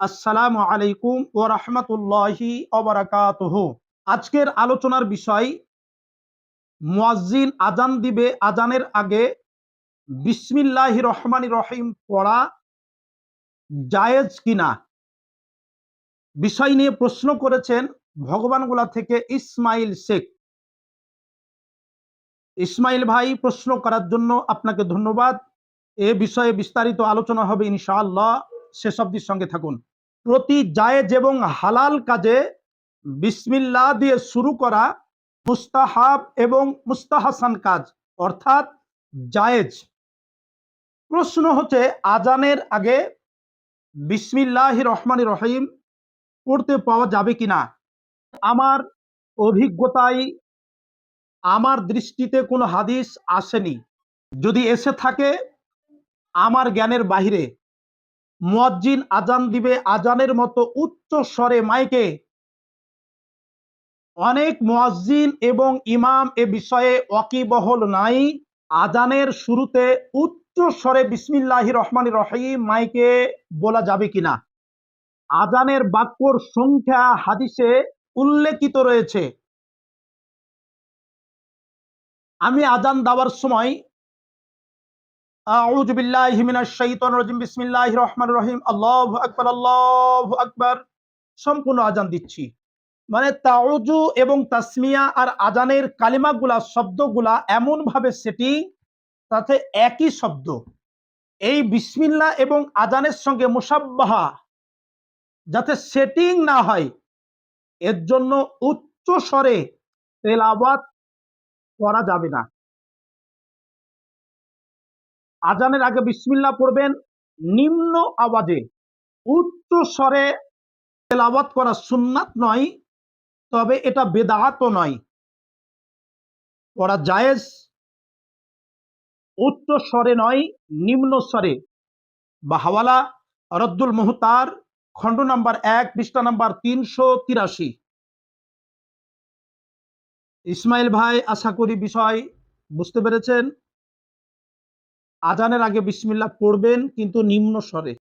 আসসালামু আলাইকুম ও রহমতুল্লাহি অবরাকাতহ আজকের আলোচনার বিষয়, মুয়াজ্জিন আজান দিবে আজানের আগে বিসমিল্লাহ রহমান রহিম পড়া জায়েজ কিনা? বিষয় নিয়ে প্রশ্ন করেছেন ভগবানগুলা থেকে ইসমাইল শেখ। ইসমাইল ভাই, প্রশ্ন করার জন্য আপনাকে ধন্যবাদ। এ বিষয়ে বিস্তারিত আলোচনা হবে ইনশাআল্লাহ। অব্দির সঙ্গে থাকুন। প্রতি জায়েজ এবং হালাল কাজে বিসমিল্লাহ দিয়ে শুরু করা মুস্তাহাব এবং মুস্তাহাসান কাজ, অর্থাৎ জায়েজ। প্রশ্ন হচ্ছে, আজানের আগে বিসমিল্লাহ রহমান রহিম পড়তে পাওয়া যাবে কিনা আমার অভিজ্ঞতায় আমার দৃষ্টিতে কোনো হাদিস আসেনি। যদি এসে থাকে, আমার জ্ঞানের বাহিরে মুয়াজ্জিন আজান দিবে আজানের মতো উচ্চ স্বরে মাইকে। অনেক মুয়াজ্জিন এবং ইমাম এ বিষয়ে ওয়াকিবহল নাই। আজানের শুরুতে উচ্চ স্বরে বিসমিল্লাহি রহমান রহিম মাইকে বলা যাবে কিনা। আজানের বাক্যর সংখ্যা হাদিসে উল্লেখিত রয়েছে। আমি আজান দেওয়ার সময় আউযু বিল্লাহি মিনাশ শাইতানির রাজিম, বিসমিল্লাহির রহমানির রহিম, আল্লাহু আকবার আল্লাহু আকবার। সম্পূর্ণ আজান দিচ্ছি। মানে তাউজু এবং তাসমিয়া আর আজানের কালিমাগুলা, শব্দগুলা এমন ভাবে সেটিং তাতে একই শব্দ। এই বিসমিল্লাহ এবং আজানের সঙ্গে মুসাব্বাহা যাতে সেটিং না হয়, এর জন্য উচ্চ স্বরে তেলাওয়াত করা যাবে না। আজানের আগে বিসমিল্লাহ পড়বেন। নিম্ন আওয়াজে উচ্চ স্বরে তেলাওয়াত করা সুন্নাত নয়, তবে এটা বেদাতও নয়। পড়া জায়েজ। উচ্চ স্বরে নয়, নিম্ন স্বরে। বা হাওয়ালা রদ্দুল মুহতার, খণ্ড নাম্বার এক, পৃষ্ঠা নাম্বার তিনশো তিরাশি। ইসমাইল ভাই, আশা করি বিষয় বুঝতে পেরেছেন। আজানের আগে বিসমিল্লা পড়বেন কিন্তু নিম্ন স্বরে।